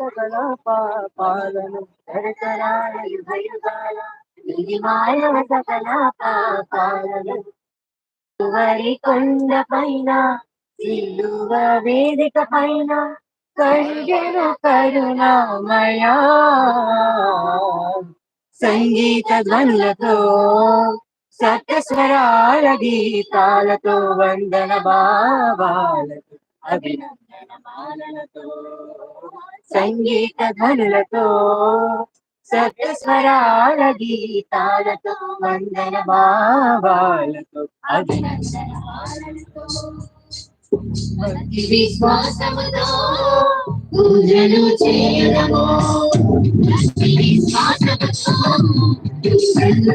సకల పాపాలను తరతరాల ఇది మాయవ సకల పాపాలను వరి కొండ పైన సిల్లువ వేదిక పైన కరిగెను కరుణామయా సంగీత ధ్వనులతో సప్తస్వరాల గీతాలతో వందన భావాలతో అభినందన మాలలతో సంగీత ధ్వనులతో సప్తస్వరాల గీతాలతో వందన భావాలతో అభినందన మాలలతో భక్తి విశ్వాసముతో పూజలు చేయడము. భక్తి విశ్వాసముతో పూజలు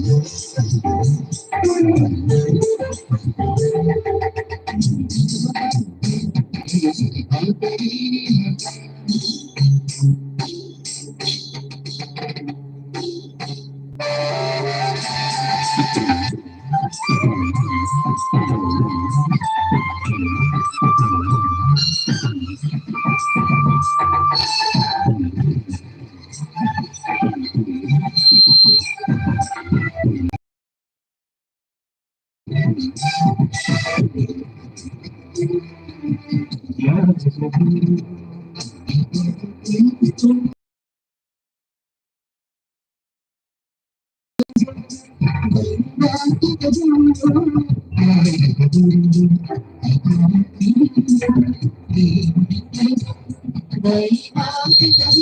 Thank you. 내 마음까지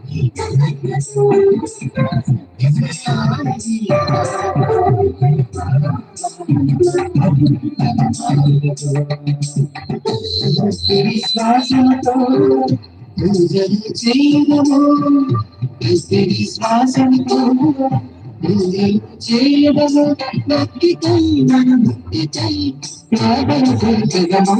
విశ్వాసంతో పూజలు చేయడము విశ్వాసంతో పూజలు చేయడము భక్తికై మన భక్తికై ప్రార్థన చేయడము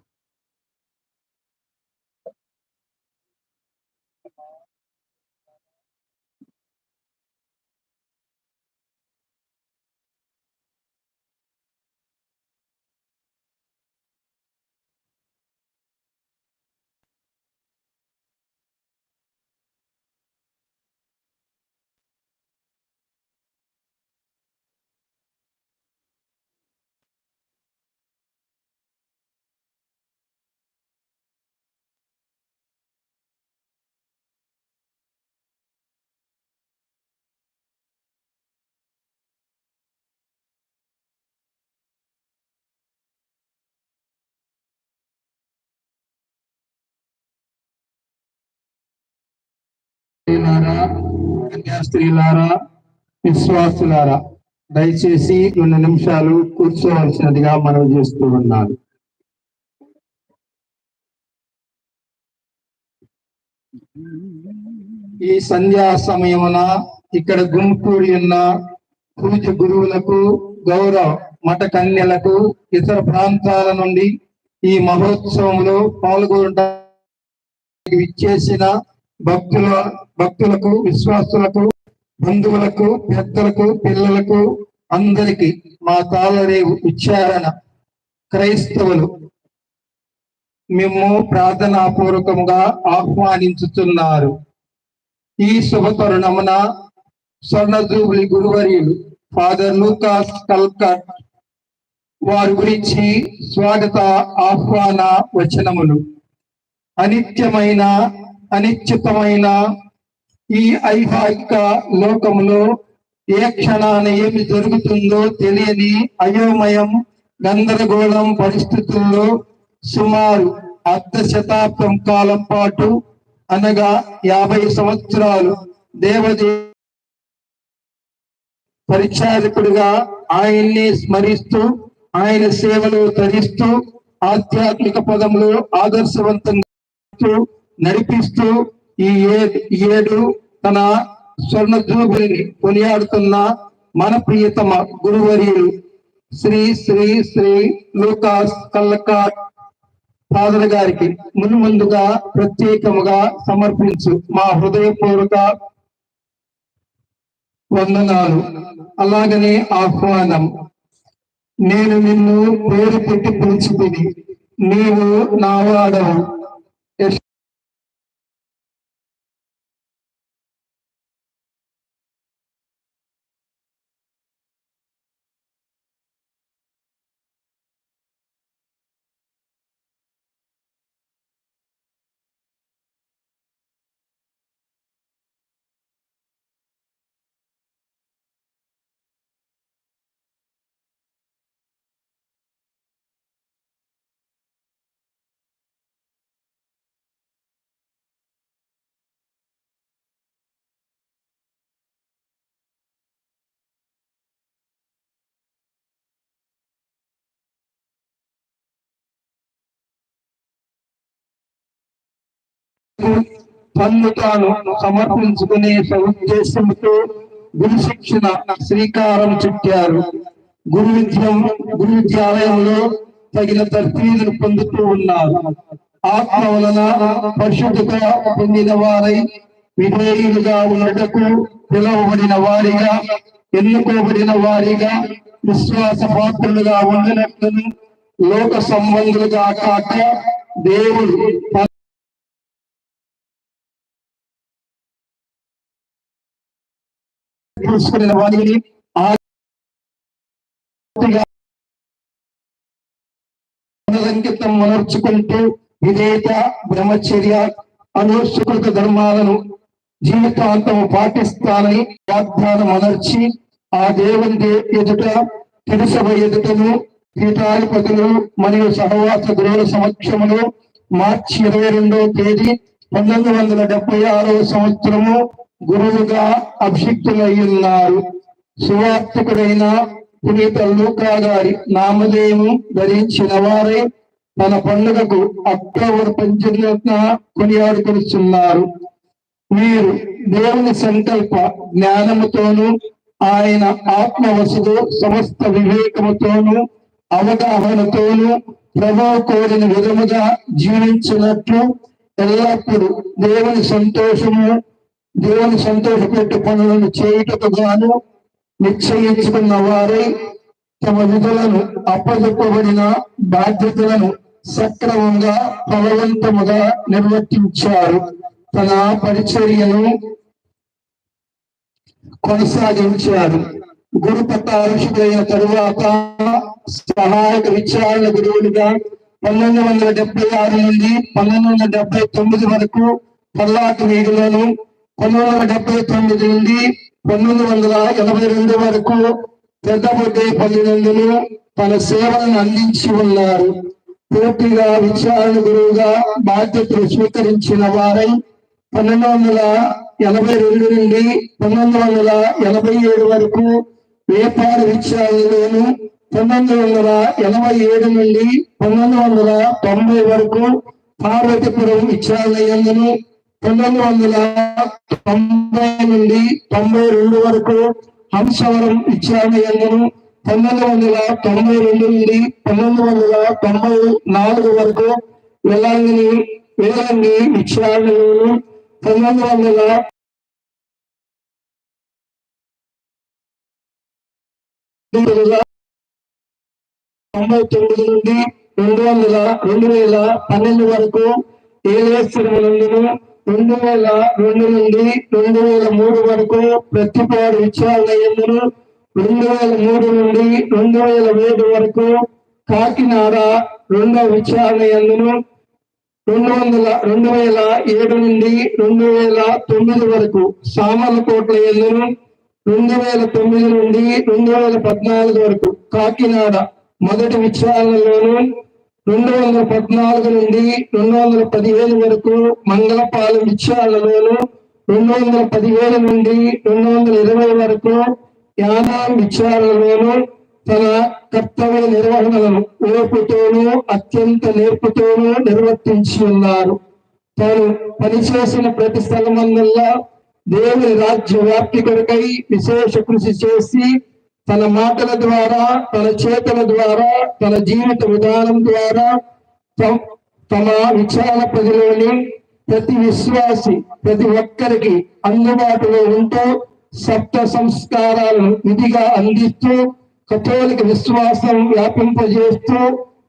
స్త్రీలారా కన్యా స్త్రీలారా విశ్వాసులారా దయచేసి రెండు నిమిషాలు కూర్చోవలసినదిగా మనం చేస్తూ ఉన్నాను. ఈ సంధ్యా సమయమున ఇక్కడ గుంపూడి ఉన్న పూజ గురువులకు గౌరవ మఠ కన్యలకు ఇతర ప్రాంతాల నుండి ఈ మహోత్సవంలో పాల్గొనడానికి విచ్చేసిన భక్తుల భక్తులకు విశ్వాసులకు బంధువులకు పెద్దలకు పిల్లలకు అందరికి మా తాళరేవు ఉచ్చారణ. క్రైస్తవులు మేము ప్రార్థనాపూర్వకముగా ఆహ్వానించుతున్నారు. ఈ శుభతరుణమున స్వర్ణ జూబిలి గురువర్యులు ఫాదర్ లూకాస్ కల్కట్ వారి గురించి స్వాగత ఆహ్వాన వచనములు. అనిత్యమైన అనిశ్చితమైన ఈ ఐహాయిక లోకంలో ఏ క్షణాన ఏమి జరుగుతుందో తెలియని అయోమయం గందరగోళం పరిస్థితుల్లో సుమారు అర్ధ శతాబ్దం కాలం పాటు అనగా యాభై సంవత్సరాలు దేవదే పరిచారకుడిగా ఆయన్ని స్మరిస్తూ ఆయన సేవలో తరిస్తూ ఆధ్యాత్మిక పదంలో ఆదర్శవంతంగా నడిపిస్తూ ఈ ఏడు తన స్వర్ణ జూబిలిని కొనియాడుతున్న మన ప్రియతమ గురువర్యుడు శ్రీ శ్రీ శ్రీ లూకాస్ కల్లకాట్ ఫాదర్ గారికి మును ముందుగా ప్రత్యేకముగా సమర్పించు మా హృదయపూర్వక వందనాలు. అలాగనే ఆహ్వానం. నేను నిన్ను పేరు పెట్టి పిలుచుకుని నీవు నావాడవు తన్ను తాను సమర్పించుకునే ఉద్దేశంతో గురు శిక్షణ శ్రీకారం చుట్టారు. గురు విద్యం గురు విద్యాలయంలో తగిన తర్ఫీదును పొందుతూ ఉన్నారు. ఆత్మ వలన పరిశుద్ధత పొందిన వారై విధేయులుగా ఉండటకు పిలువబడిన వారిగా ఎన్నుకోబడిన వారిగా విశ్వాస పాత్రులుగా ఉండినట్లును లోక సంబంధులుగా కాక దేవుడు తీసుకునే వారిని మనర్చుకుంటూ విధేయత బ్రహ్మచర్య అనుసుకృత ధర్మాలను జీవితాంతం పాటిస్తానని వాగ్దానం అనర్చి ఆ దేవుని ఎదుట తిరుసభ ఎదుటను పీఠాధిపతులు మరియు సహవాస గురువుల సమక్షమును మార్చి ఇరవై రెండవ తేదీ పంతొమ్మిది వందల డెబ్బై ఆరవ సంవత్సరము గురువుగా అభిషిక్తులై ఉన్నారు సువార్తికుడైన పునీత లూకా గారి నామధేయము ధరించిన వారై తన పండుగకు అక్టోబర్ పద్దెనిమిదిన కొనియాడుకొనిస్తున్నారు. మీరు దేవుని సంకల్ప జ్ఞానముతోను ఆయన ఆత్మ సమస్త వివేకముతోనూ అవగాహనతోనూ ప్రభు కోరిన విధముగా జీవించినట్లు ఎల్లప్పుడూ దేవుని సంతోషము దేవుని సంతోషపెట్టు పనులను చేయుటకు గాను నిశ్చయించుకున్న వారై తమ విధులను అప్పచెప్పబడిన బాధ్యతలను సక్రమంగా ఫలవంతముగా నిర్వర్తించారు. తన పరిచర్యను కొనసాగించారు. గురు పట్టాభిషికైన తరువాత సహాయక విచారణ గురువులుగా పంతొమ్మిది వందల డెబ్బై ఆరు నుండి పంతొమ్మిది వందల డెబ్బై తొమ్మిది వరకు పల్లాటి వీధిలోను పంతొమ్మిది వందల డెబ్బై తొమ్మిది నుండి పంతొమ్మిది వందల ఎనభై రెండు వరకు పెద్దబొడ్డే పల్లెనందులు తన సేవలను అందించి ఉన్నారు. పూర్తిగా విచారణ గురువుగా బాధ్యతలు స్వీకరించిన వారై పన్నెండు వందల ఎనభై రెండు నుండి పంతొమ్మిది వందల ఎనభై ఏడు వరకు వేపాడు విచారణలోను పంతొమ్మిది వందల ఎనభై ఏడు నుండి పంతొమ్మిది వందల తొంభై వరకు పార్వతీపురం విచారణయందును పంతొమ్మిది వందల తొంభై నుండి తొంభై రెండు వరకు హంసవరం విచారణయందును పంతొమ్మిది వందల తొంభై రెండు నుండి పంతొమ్మిది వందల తొంభై నాలుగు వరకు వెళ్ళాలని వేలాంగి విచారణలోను పంతొమ్మిది వందల తొంభై తొమ్మిది నుండి రెండు వందల రెండు వేల పన్నెండు వరకు ఏలేశ్వరములందును రెండు వేల రెండు నుండి రెండు వేల మూడు వరకు ప్రతిపాడు విచారణయందును రెండు వేల మూడు నుండి రెండు వేల ఏడు వరకు కాకినాడ రెండవ విచారణ ఎందును రెండు వందల రెండు వేల ఏడు నుండి రెండు వేల తొమ్మిది వరకు సామర్లకోట్ల ఎందును రెండు వేల తొమ్మిది నుండి రెండు వేల పద్నాలుగు వరకు కాకినాడ మొదటి విచారణలోను రెండు వందల పద్నాలుగు నుండి రెండు వందల పదిహేను వరకు మంగళపాలెం విచ్చాలలోను రెండు వందల పదిహేను నుండి రెండు వందల ఇరవై వరకు యానాం విచారణలోను తన కర్తవ్య నిర్వహణలను ఓర్పుతోనూ అత్యంత నేర్పుతోనూ నిర్వర్తించి ఉన్నారు. తాను పనిచేసిన ప్రతి స్థలమందల్లా దేవుని రాజ్య వ్యాప్తి కొరకై విశేష కృషి చేసి తన మాటల ద్వారా తన చేతల ద్వారా తన జీవిత విధానం ద్వారా తమ విచారణ ప్రజలోని ప్రతి విశ్వాసి ప్రతి ఒక్కరికి అందుబాటులో ఉంటూ సప్త సంస్కారాలను విధిగా అందిస్తూ కథోలిక విశ్వాసం వ్యాపింపజేస్తూ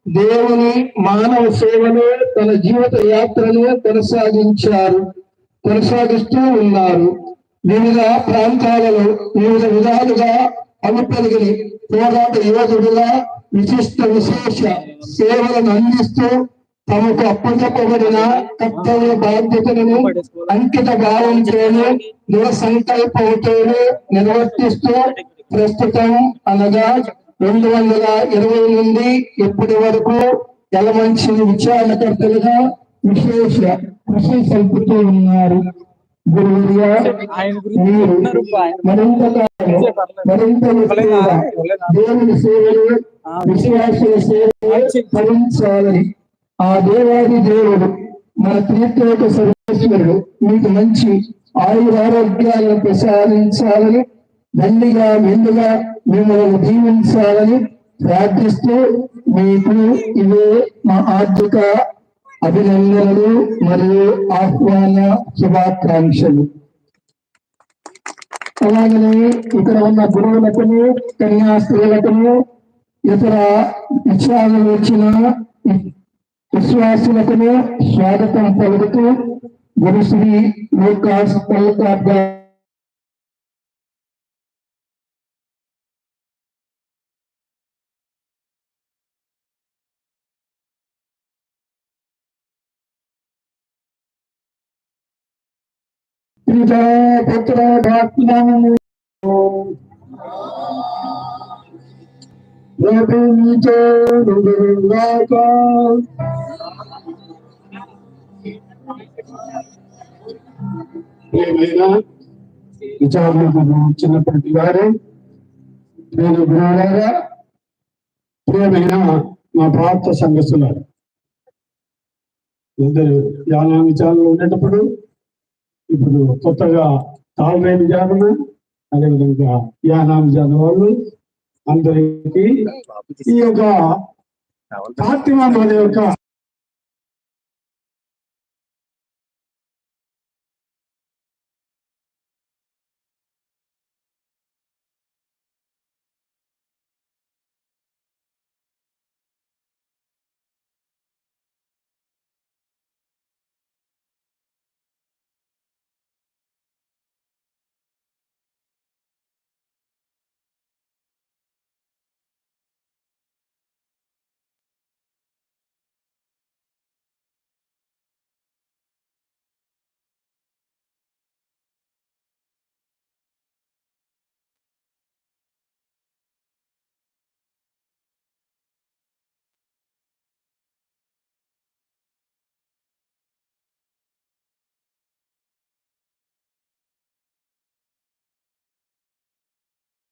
దేవుని మానవ సేవను తన జీవిత యాత్రను కొనసాగించారు కొనసాగిస్తూ ఉన్నారు. వివిధ ప్రాంతాలలో వివిధ విధాలుగా అనుపెరిగిన పోరాట యోధుడుగా విశిష్ట విశేష సేవలను అందిస్తూ తమకు అప్పచెప్పబడిన కర్తవ్య బాధ్యతలను అంకిత భావంతోనూ దృఢ సంకల్పంతోనూ నిర్వర్తిస్తూ ప్రస్తుతం అనగా రెండు వందల ఇరవై నుండి ఇప్పటి వరకు ఎలమంచి విచారణకర్తలుగా విశేష కృషి సల్పుతూ ఉన్నారు. ఆయన దేవుని సేవలు విశ్వాసుల సేవలు ఫలించాలని ఆ దేవాది దేవుడు మన తీర్థోక సర్వేశ్వరుడు మీకు మంచి ఆయుర ఆరోగ్యాలను ప్రసాదించాలని దండిగా మెండుగా మిమ్మల్ని దీవించాలని ప్రార్థిస్తూ మీకు ఇవే మా ఆర్థిక అభినందనలు మరియు ఆహ్వాన శుభాకాంక్షలు. అలాగనే ఇక్కడ ఉన్న గురువులకును కన్యాస్త్రీలకును ఇతర విషయాలు వచ్చిన విశ్వాసులకును స్వాగతం పలుకుతూ గురుశ్రీ లోకాస్ పల్కార్ గారు పితా పుత్ర ఆత్మను ప్రభునితో నుండుగాక. విచారణకు నేను గురువులారా ప్రియమైన మా ప్రాప్త సంఘస్థులారు ఇద్దరు యానాన్ని ఛానల్ ఉండేటప్పుడు ఇప్పుడు కొత్తగా తాళరేని జానము అదేవిధంగా యానామి జాన వాళ్ళు అందరికీ ఈ యొక్క పార్టీ యొక్క